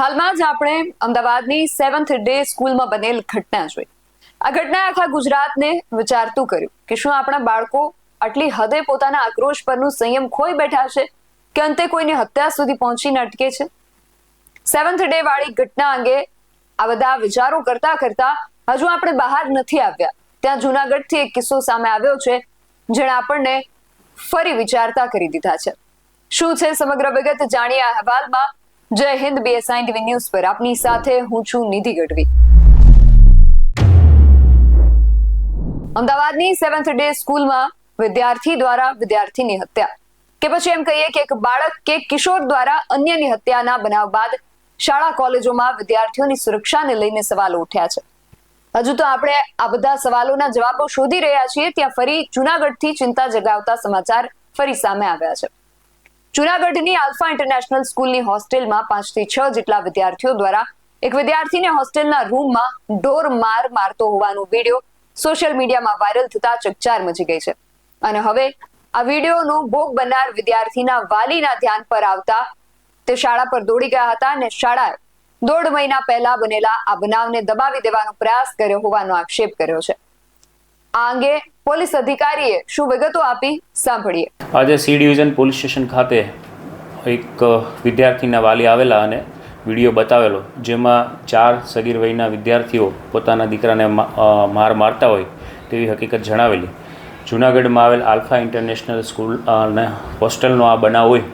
હાલમાં જ આપણે અમદાવાદની સેવન્થ ડે સ્કૂલમાં બનેલ ઘટના જોઈ. આ ઘટનાએ આખા ગુજરાતને વિચારતું કર્યું કે શું આપણા બાળકો આટલી હદે પોતાના આક્રોશ પરનું સંયમ ખોઈ બેઠા છે કે અંતે કોઈની હત્યા સુધી પહોંચીને અટકે છે? સેવન્થ ડે વાળી ઘટના અંગે આ બધા વિચારો કરતા કરતા હજુ આપણે બહાર નથી આવ્યા. ત્યાં જુનાગઢથી એક કિસ્સો સામે આવ્યો છે, જેણે આપણને ફરી વિચારતા કરી દીધા છે. શું છે સમગ્ર વિગત? જાણીએ અહેવાલમાં જય હિન્દ બીએસઆઈ ટીવી ન્યૂઝ પર. આપની સાથે હું છું નિધિ ગઢવી. અમદાવાદની સેવન્થ ડે સ્કૂલમાં વિદ્યાર્થી દ્વારા વિદ્યાર્થીની હત્યા. કે પછી એમ કહીએ કે એક બાળક કે કિશોર દ્વારા અન્યની હત્યાના બનાવ બાદ શાળા કોલેજોમાં વિદ્યાર્થીઓની સુરક્ષાને લઈને સવાલો ઉઠ્યા છે. હજુ તો આપણે આ બધા સવાલોના જવાબો શોધી રહ્યા છીએ. ત્યાં ફરી જુનાગઢથી ચિંતા જગાવતા સમાચાર ફરી સામે આવ્યા છે. જુનાગઢની આલ્ફા ઇન્ટરનેશનલ સ્કૂલની હોસ્ટેલમાં પાંચથી છ જેટલા વિદ્યાર્થીઓ દ્વારા એક વિદ્યાર્થીને હોસ્ટેલના રૂમમાં ડોર માર મારતો હોવાનો વીડિયો સોશિયલ મીડિયામાં વાયરલ થતા ચકચાર મચી ગઈ છે. અને હવે આ વિડીયોનો ભોગ બનનાર વિદ્યાર્થીના વાલીના ધ્યાન પર આવતા તે શાળા પર દોડી ગયા હતા અને શાળાએ દોઢ મહિના પહેલા બનેલા આ બનાવને દબાવી દેવાનો પ્રયાસ કર્યો હોવાનો આક્ષેપ કર્યો છે. આ અંગે પોલીસ અધિકારીએ શું વિગતો આપી સાંભળીએ. આજે સી ડિવિઝન પોલીસ સ્ટેશન ખાતે એક વિદ્યાર્થીના વાલી આવેલા અને વીડિયો બતાવેલો, જેમાં ચાર સગીર વયના વિદ્યાર્થીઓ પોતાના દીકરાને માર મારતા હોય તેવી હકીકત જણાવેલી. જૂનાગઢમાં આવેલ આલ્ફા ઇન્ટરનેશનલ સ્કૂલ અને હોસ્ટેલનો આ બનાવ હોય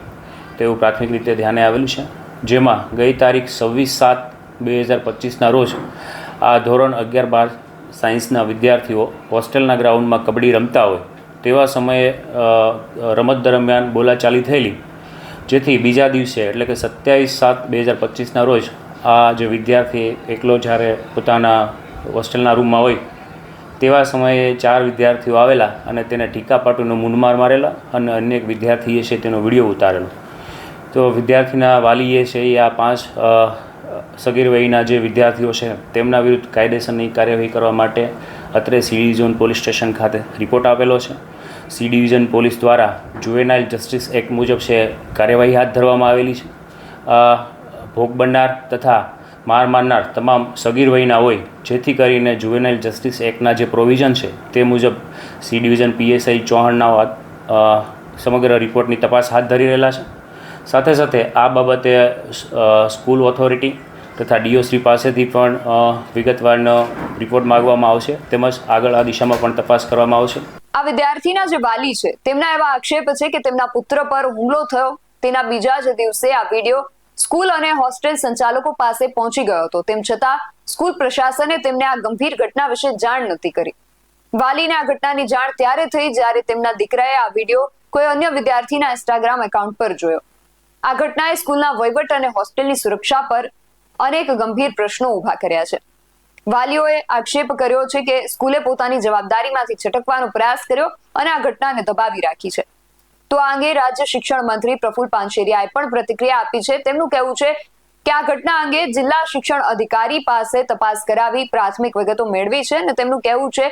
તેવું પ્રાથમિક રીતે ધ્યાને આવેલું છે, જેમાં ગઈ તારીખ છવ્વીસ સાત બે હજાર પચીસના રોજ આ ધોરણ અગિયાર બાર સાયન્સના વિદ્યાર્થીઓ હોસ્ટેલના ગ્રાઉન્ડમાં કબડ્ડી રમતા હોય, તેવા સમયે રમત દરમિયાન બોલાચાલી થયેલી. જેથી બીજા દિવસે, એટલે કે સત્યાવીસ સાત બે હજાર પચીસના રોજ, આ જે વિદ્યાર્થી એકલો જ્યારે પોતાના હોસ્ટેલના રૂમમાં હોય, તેવા સમયે ચાર વિદ્યાર્થીઓ આવેલા અને તેને ટીકા પાટુનો મૂંઢમાર મારેલા અને અન્ય એક વિદ્યાર્થીએ છે તેનો વીડિયો ઉતારેલો. તો વિદ્યાર્થીના વાલીએ છે એ આ પાંચ સગીર વયના જે વિદ્યાર્થીઓ છે, તેમના વિરુદ્ધ કાયદેસરની કાર્યવાહી કરવા માટે અત્રે સી ડિવિઝન પોલીસ સ્ટેશન ખાતે રિપોર્ટ આપેલો છે. સી ડિવિઝન પોલીસ દ્વારા જુવેનાઇલ જસ્ટિસ એક્ટ મુજબ છે, કાર્યવાહી હાથ ધરવામાં આવેલી છે. ભોગ બનનાર તથા માર મારનાર તમામ સગીર વયના હોય, જેથી કરીને જુવેનાઇલ જસ્ટિસ એક્ટના જે પ્રોવિઝન છે, તે મુજબ સી ડિવિઝન પીએસઆઈ ચૌહાણના સમગ્ર રિપોર્ટની તપાસ હાથ ધરી રહેલા છે. સાથે સાથે આ બાબતે સ્કૂલ ઓથોરિટી તથા ડીઓશ્રી પાસેથી પણ વિગતવારનો રિપોર્ટ માગવામાં આવશે. તેમજ આગળ આ દિશામાં પણ તપાસ કરવામાં આવશે. આ વિદ્યાર્થીના જે વાલી છે, તેમના એવા આક્ષેપ છે કે તેમના પુત્ર પર હુમલો થયો. તેના બીજા જ દિવસે આ વીડિયો સ્કૂલ અને હોસ્ટેલ સંચાલકો પાસે પહોંચી ગયો હતો. તેમ છતાં, સ્કૂલ પ્રશાસને તેમને આ ગંભીર ઘટના વિશે જાણ નથી કરી. વાલીને આ ઘટનાની જાણ ત્યારે થઈ જ્યારે તેમના દીકરાએ આ વીડિયો કોઈ અન્ય વિદ્યાર્થીના ઇન્સ્ટાગ્રામ એકાઉન્ટ પર જોયો. આ ઘટનાએ સ્કૂલના વહીવટ અને હોસ્ટેલની સુરક્ષા પર અનેક ગંભીર પ્રશ્નો ઊભા કર્યા છે. વાલીઓએ આક્ષેપ કર્યો છે કે સ્કૂલે પોતાની જવાબદારીમાંથી છટકવાનો પ્રયાસ કર્યો અને આ ઘટનાને દબાવી રાખી છે. તો આ અંગે રાજ્ય શિક્ષણ મંત્રી પ્રફુલ પાનશેરિયાએ પણ પ્રતિક્રિયા આપી છે. તેમનું કહેવું છે કે આ ઘટના અંગે જિલ્લા શિક્ષણ અધિકારી પાસે તપાસ કરાવી પ્રાથમિક વિગતો મેળવી છે અને તેમનું કહેવું છે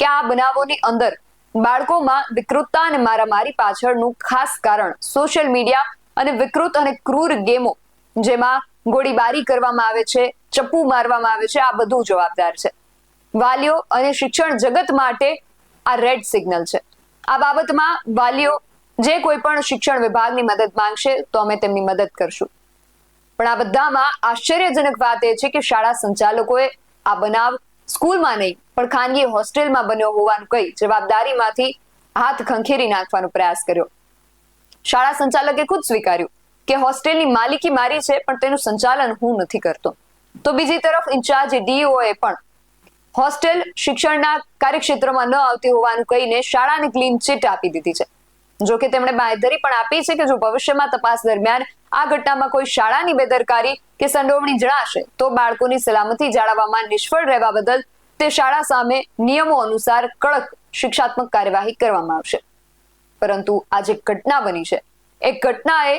કે આ બનાવોની અંદર બાળકોમાં વિકૃતતા અને મારામારી પાછળનું ખાસ કારણ સોશિયલ મીડિયા અને વિકૃત અને ક્રૂર ગેમો, જેમાં ગોળીબારી કરવામાં આવે છે, ચપ્પુ મારવામાં આવે છે, આ બધું જવાબદાર છે. વાલીઓ અને શિક્ષણ જગત માટે આ રેડ સિગ્નલ છે. આ બાબતમાં વાલીઓ જે કોઈ પણ શિક્ષણ વિભાગની મદદ માંગશે તો અમે તેમની મદદ કરશું. પણ આ બધામાં આશ્ચર્યજનક વાત એ છે કે શાળા સંચાલકોએ આ બનાવ સ્કૂલમાં નહીં, પણ ખાનગી હોસ્ટેલમાં બન્યો હોવાનું કહી જવાબદારીમાંથી હાથ ખંખેરી નાખવાનો પ્રયાસ કર્યો. શાળા સંચાલકે ખુદ સ્વીકાર્યું. કે હોસ્ટેલની માલિકી મારી છે, પણ તેનું સંચાલન હું નથી કરતો. તો બીજી તરફ ઇન્ચાર્જ ડીઓએ પણ હોસ્ટેલ શિક્ષણના કાર્યક્ષેત્રમાં ન આવતી હોવાનું કહીને શાળાને ક્લીન ચીટ આપી દીધી છે. જો કે તેમણે બાંયધરી પણ આપી છે કે જો ભવિષ્યમાં તપાસ દરમિયાન આ ઘટનામાં કોઈ શાળાની બેદરકારી કે સંડોવણી જણાશે, તો બાળકોની સલામતી જાળવવામાં નિષ્ફળ રહેવા બદલ તે શાળા સામે નિયમો અનુસાર કડક શિક્ષાત્મક કાર્યવાહી કરવામાં આવશે. પરંતુ આ જે ઘટના બની છે. એ ઘટનાએ